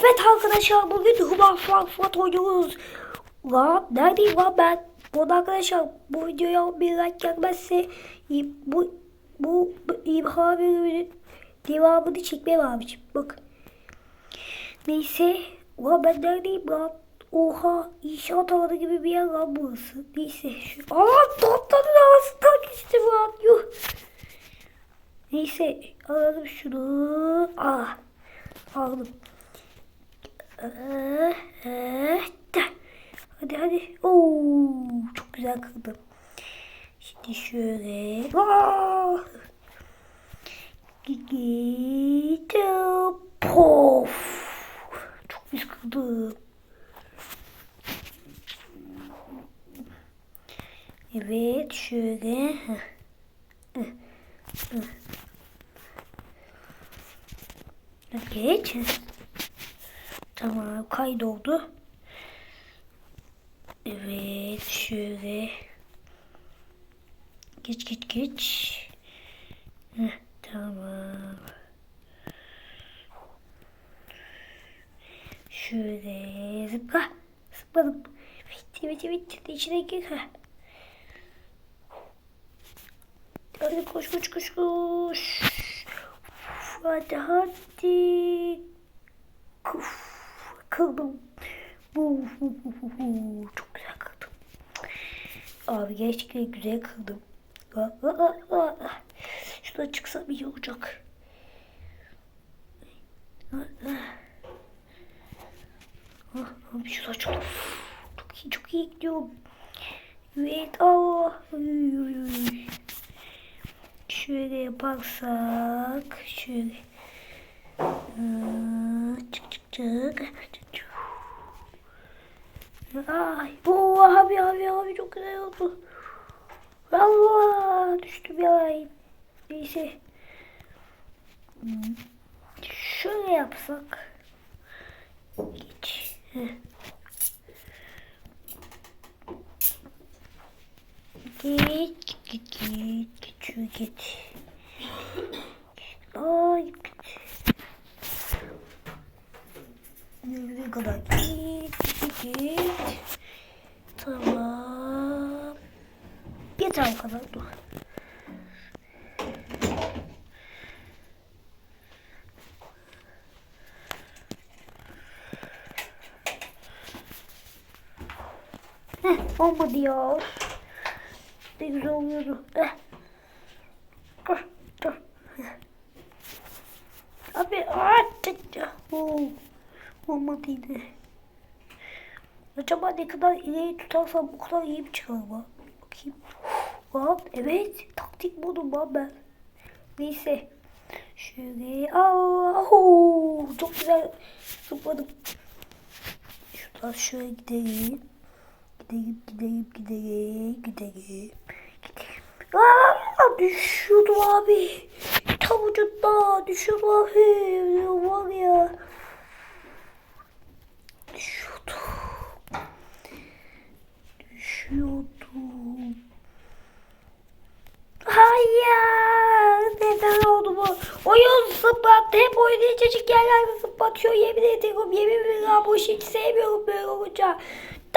Evet arkadaşlar bugün Human Frankfurt oynuyoruz. Lan neredeyim lan ben? Bu arkadaşlar bu videoya bir like gelmezse bu bu, bu imha bölümünün devamını çekmem abicim. Bak. Neyse. Ulan ben neredeyim lan? Oha inşaat alanı gibi bir yer lan burası. Neyse. Aa tatlanın arasından geçtim lan. Yuh. Neyse alalım şunu. Ah aldım. Hadi hadi. Oo, çok güzel kırdım. Şimdi şöyle. Ah. Gittim. Pof. Çok güzel kırdım. Evet şöyle. Heh. Heh. Geç. Tamam kaydoldu. Evet şöyle. Geç geç geç. Heh, tamam. Şöyle zıpla. Zıpladım. Bitti gir. Heh. Hadi koş koş koş koş. Hadi hadi. Kuf. Kıldım. Çok güzel kıldım. Abi gerçekten güzel kıldım. Şuradan çıksam iyi olacak. Ah, Abi şuradan çok, çok iyi gidiyorum. Evet Allah. Şöyle yaparsak şöyle Aa, çık çık çık Ay, bu abi abi abi çok güzel oldu. Allah düştü bir ay. Neyse. Şöyle yapsak. Geç. Heh. Git git git şu git. Ay git. Ne kadar git git git. Tamam. Yeter o kadar dur. Heh, olmadı ya. Ne güzel oluyordu. Eh. Dur, dur. Abi, artık. Oo, olmadı yine. Acaba ne kadar ileri tutarsam bu kadar iyi mi çıkar mı? Bakayım. Lan evet. Taktik buldum lan ben. Neyse. Şöyle. Allah. Oo, çok güzel zıpladım. Şuradan şöyle gidelim. Gidelim, gidelim, gidelim, gidelim. Gidelim. Aa, düşüyordum abi. Tam ucunda düşüyordum abi. Var ya. Düşüyordum. Düşüyordum. Hayır. Neden oldu bu? Oyun zıplattı. Hep oynayacak yerlerde zıplatıyor. Yemin ediyorum. Yemin ederim. Bu işi hiç sevmiyorum böyle olunca.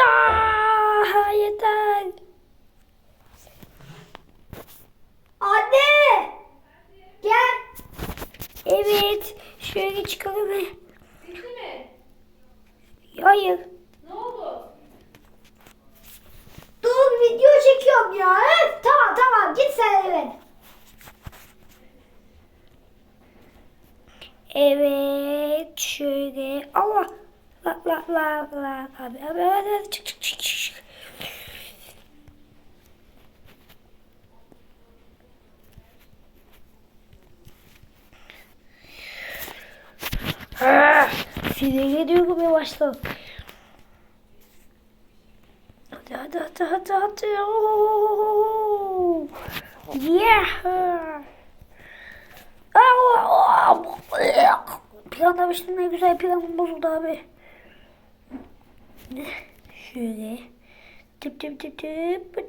Da yeter. Anne! Gel. Evet. Şöyle çıkalım. Bitti mi? Hayır. Ne oldu? Dur video çekiyorum ya. Öf, tamam tamam git sen eve. Evet. Şöyle. Allah. La la la. Abi abi abi. Çık çık çık çık. Ah, Sinir ediyorum yavaştan. Hadi hadi hadi hadi hadi. Oo. Yeah. Allah. Planlamıştım ne güzel planım bozuldu abi. Şöyle. Tıp tıp tıp tıp tıp.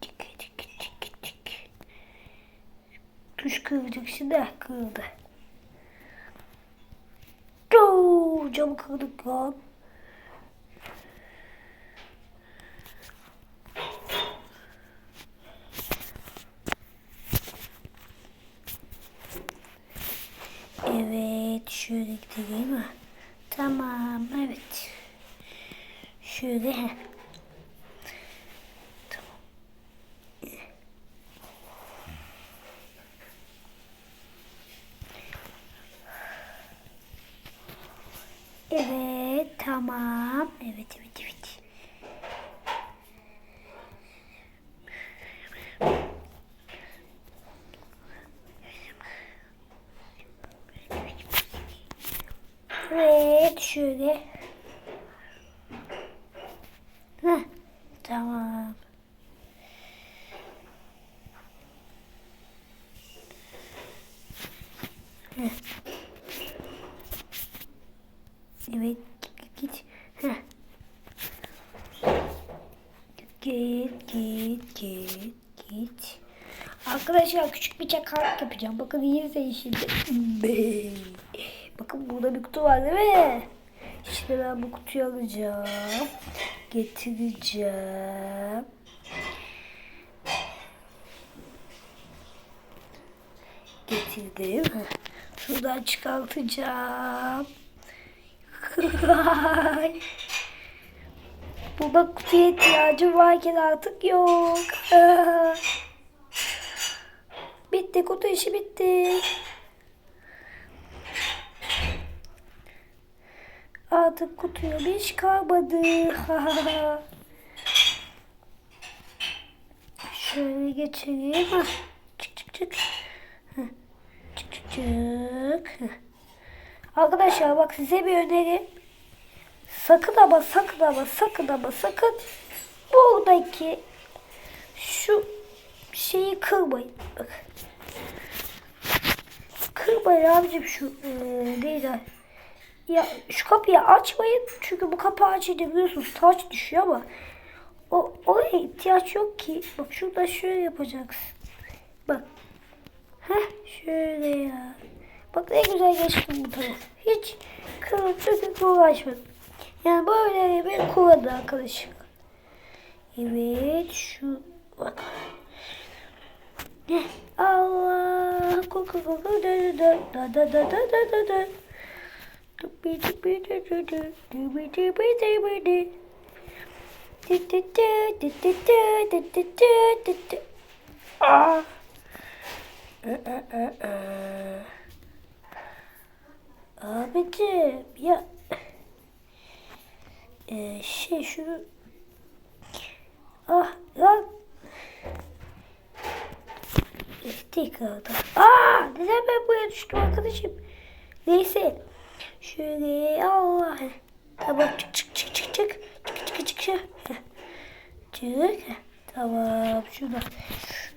Tik tik tik tik. Tuş kırdıksı da kırıldı. Oo, camı kırdık ya. Evet şöyle gidelim. Ha. 去练。Evet, git, git. Heh. Git, git, git, git. Arkadaşlar küçük bir çakallık yapacağım. Bakın iyi. Be. Bakın burada bir kutu var değil mi? İşte ben bu kutuyu alacağım. Getireceğim. Getirdim. Şuradan çıkartacağım. Burada kutuya ihtiyacım varken artık yok. bitti kutu işi bitti. Artık kutuya bir iş kalmadı. Şöyle. Hah. Çık çık çık. Çık. Arkadaşlar bak size bir öneri. Sakın ama sakın ama sakın ama sakın buradaki şu şeyi kırmayın. Bak. Kırmayın abicim şu e, neydi? Ya şu kapıyı açmayın. Çünkü bu kapağı açınca biliyorsunuz taç düşüyor ama o oraya ihtiyaç yok ki. Bak şurada şöyle yapacaksın. Bak. Heh şöyle ya. Bak ne güzel geçtim bu taraf. Hiç kırıp döküp uğraşmadım. Yani böyle bir kullandı arkadaşım. Evet şu bak. Allah koku koku da da da da da da da da da. Dubi dubi du du du dubi dubi dubi du. Du du du du du du du du du Abicim ya ee, şey şunu ah lan Tekrarda. Aa, neden ben buraya düştüm arkadaşım? Neyse. Şöyle Allah. Tamam çık çık çık çık çık. Çık çık çık çık. Çık. Tamam şurada.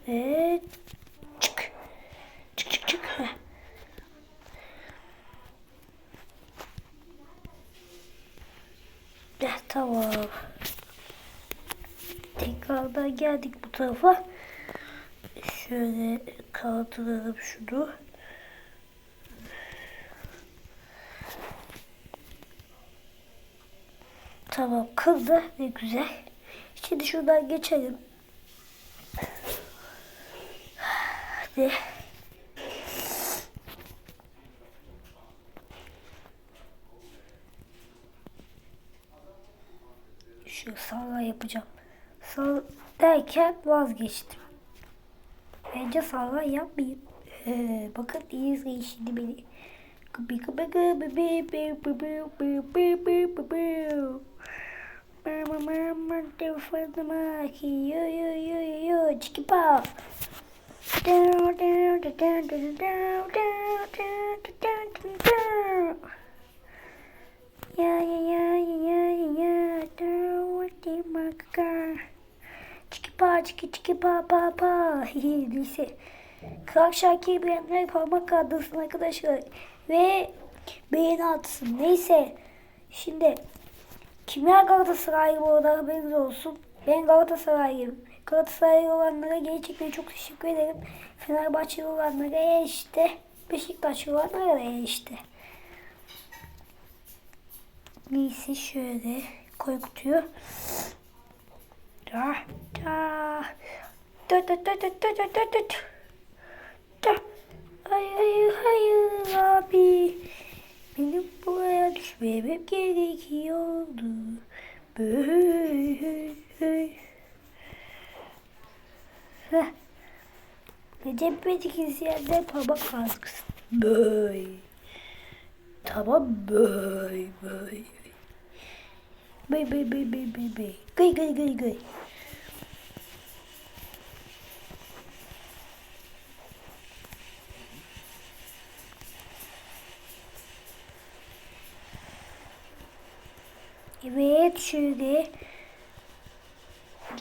Evet. Tamam. Tekrardan geldik bu tarafa. Şöyle kaldıralım şunu. Tamam kıldı ne güzel. Şimdi şuradan geçelim. Hadi. Şu sağla yapacağım. Sağ derken vazgeçtim. Bence sağla yapmayayım. Ee, bakın izleyin şimdi beni. Çiki pa. Down down down down down down down down down down down. Ya ya ya ya ya ya ya Dawati maka Çiki pa çiki çiki pa pa pa. Neyse. Kral Şakir beğenmeyi parmak kaldırsın arkadaşlar. Ve beğeni atsın. Neyse. Şimdi Kimler Galatasaraylı bu arada haberiniz olsun. Ben Galatasaraylıyım Galatasaraylı olanlara gerçekten çok teşekkür ederim. Fenerbahçeli olanlara işte. Beşiktaşlı olanlara da işte. Neyse şöyle koy kutuyu dakika. Dört dört dört dört dört dört dört dört. Hayır hayır abi. Benim buraya düşmemem gerekiyordu. Heh. Becermedikiniz yerden parmak kalksın. Böy. Tamam böy böy. Böy böy böy böy böy böy. Gıy gıy gıy gıy. Evet şöyle.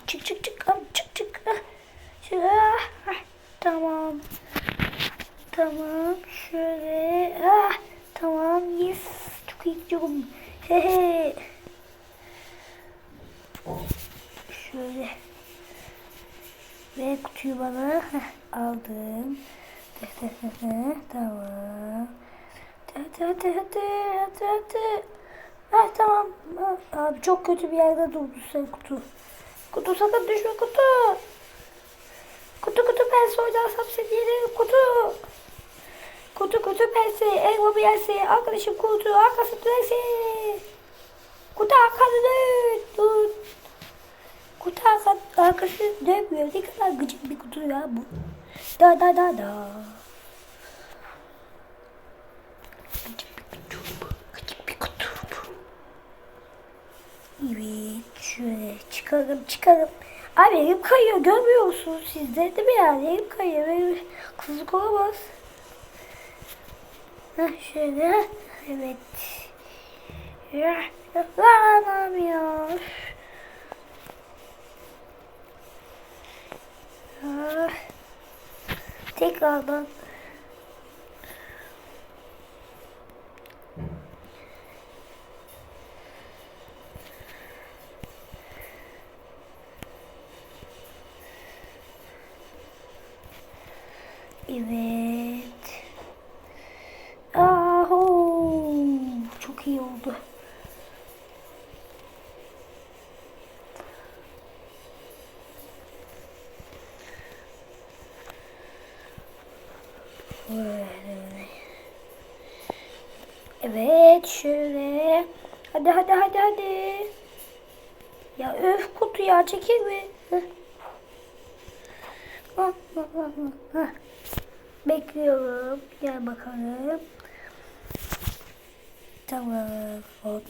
Çık çık çık çık çık. Ah, Şöyle ah, ah, tamam. Tamam şöyle ah tamam yes çok iyi gidiyorum. Hehe. Şöyle. Ve kutuyu bana aldım. tamam. Hadi hadi hadi hadi hadi. Ha tamam. Abi çok kötü bir yerde durdu sen kutu. Kutu sakın düşme kutu. Kutu kutu oynarsam seni yenerim kutu. Kutu kutu pense, elma yense, arkadaşım kutu, arkası dönse. Kutu arkası dön, dur. Kutu arka, arkası dönmüyor. Ne kadar gıcık bir kutu ya bu. Da da da da. Gıcık bir kutu bu. Gıcık bir kutu bu. Evet, şöyle çıkarım çıkarım. Abi elim kayıyor görmüyor musunuz siz de değil mi yani? Elim kayıyor. Benim kızlık olamaz. Heh, şöyle. heh, Evet. Ya, Anam ya. Ah. Tekrardan. Evet. Aho. Çok iyi oldu. Böyle. Evet şöyle. Hadi hadi hadi hadi. Ya öf kutu ya çekil mi? Bekliyorum. Gel bakalım. Tamam. Oldu.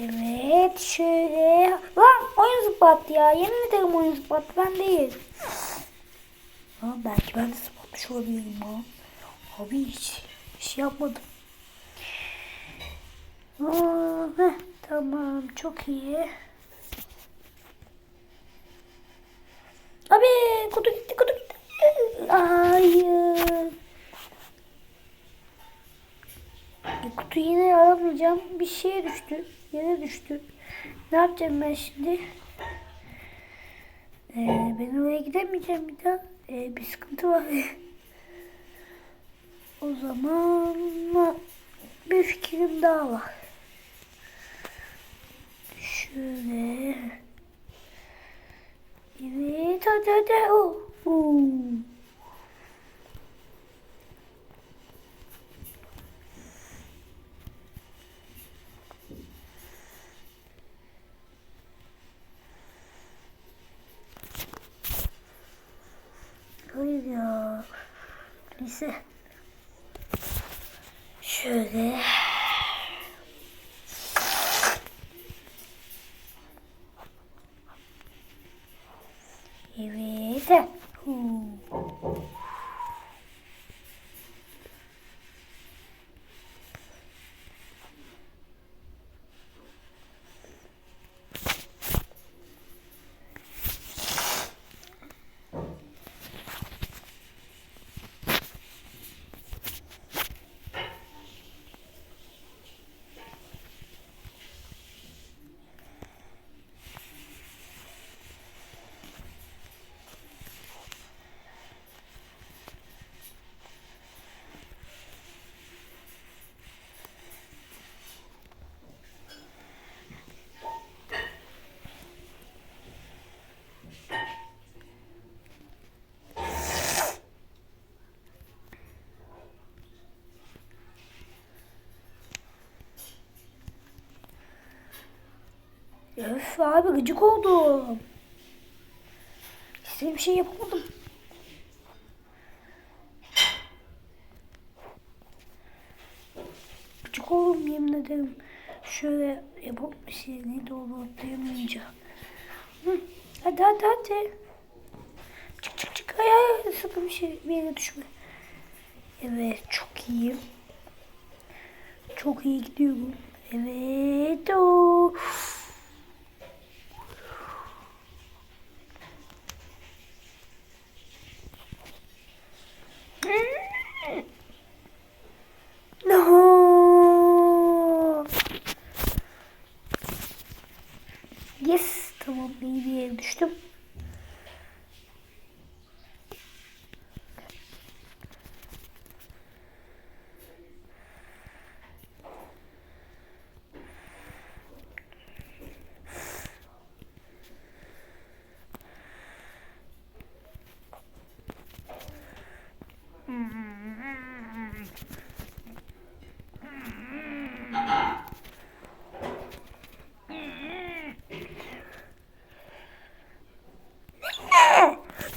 Evet şöyle. Lan oyun zıplattı ya. Yemin ederim oyun zıplattı. Ben değil. Ha, belki ben de zıplatmış olabilirim ha. Abi hiç şey yapmadım. Aa, heh, tamam çok iyi. Abi kutu gitti kutu gitti. Hayır. E, kutu alamayacağım. Bir şeye düştü. Yere düştü. Ne yapacağım ben şimdi? Ee, ben oraya gidemeyeceğim bir daha. Ee, bir sıkıntı var. o zaman bir fikrim daha var. Şöyle. Evet hadi hadi. Oh. Oh. Hayır ya. Neyse. Şöyle. Öf abi gıcık oldum. İstediğim şey yapamadım. Gıcık oldum yemin ederim. Şöyle yapalım neydi o atlayamayınca. Hı, hadi hadi hadi. Çık çık çık. Ay ay sakın bir şey bir yere düşme. Evet çok iyiyim. Çok iyi gidiyorum. Evet o. Yes. Tamam iyi bir yere düştüm.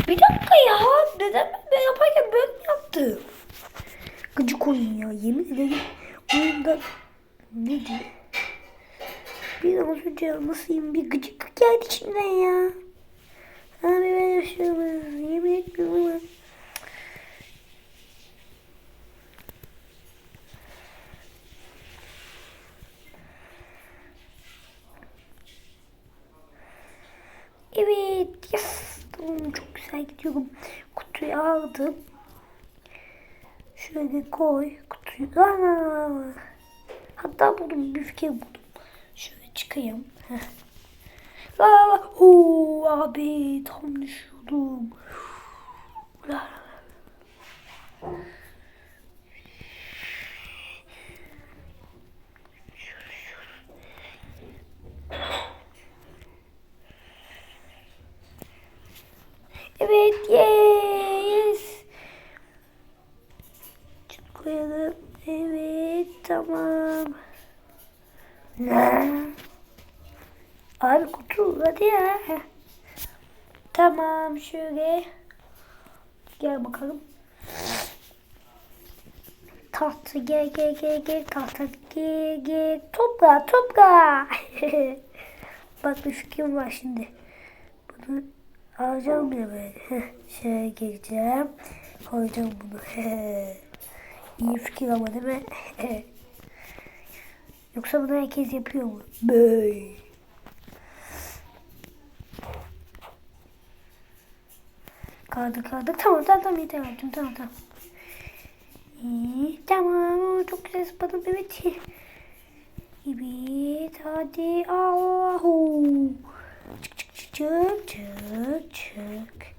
Bir dakika ya. Neden ben böyle yaparken böyle mi yaptım? Gıcık oyun ya. Yemin ederim oyunda ne diyor? Bir an önce nasıl bir gıcıklık geldi içimden ya. Abi ben yaşıyorum. Yemin etmiyorum ama. Evet. Yes. Tamam çok güzel gidiyorum. Kutuyu aldım. Şöyle koy kutuyu. Ana. Hatta buldum fikir buldum. Şöyle çıkayım. La la la. Oo, abi tam düşüyordum. Evet, yes. Şunu koyalım. Evet, tamam. Ne? Abi kutu hadi ya. Tamam şöyle. Gel bakalım. Tahta gel gel gel gel tahta gel gel topla topla. Bak bir fikrim var şimdi. Bunu alacağım ya böyle. Şöyle geleceğim. Koyacağım bunu. İyi fikir ama değil mi? Yoksa bunu herkes yapıyor mu? Böyle. Kaldı kaldı. Tamam tamam yeter yaptım. Tamam tamam. İyi, tamam. Çok güzel zıpladım. Evet. Evet. Hadi. Allahu. Çık çık çık çık çık çık.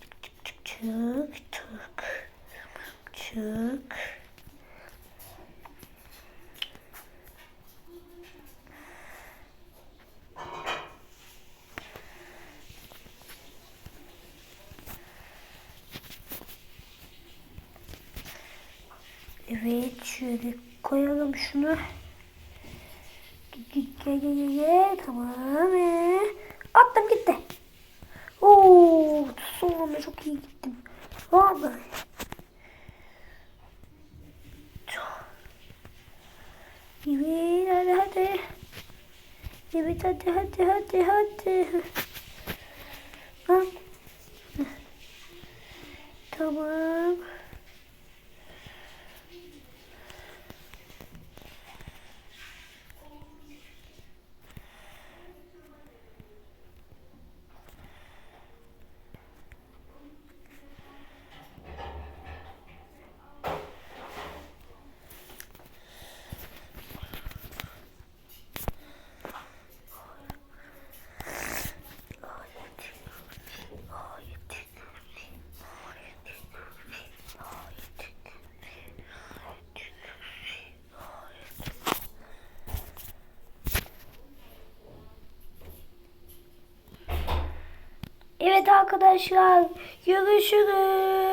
Çık çık çık çık Çık. Evet şöyle koyalım şunu. Gel gel gel gel. Tamam. Attım gitti. Oo, son anda çok iyi gittim. Vallahi. Evet hadi hadi. Evet hadi hadi hadi hadi. Ha. Tamam. Evet arkadaşlar görüşürüz.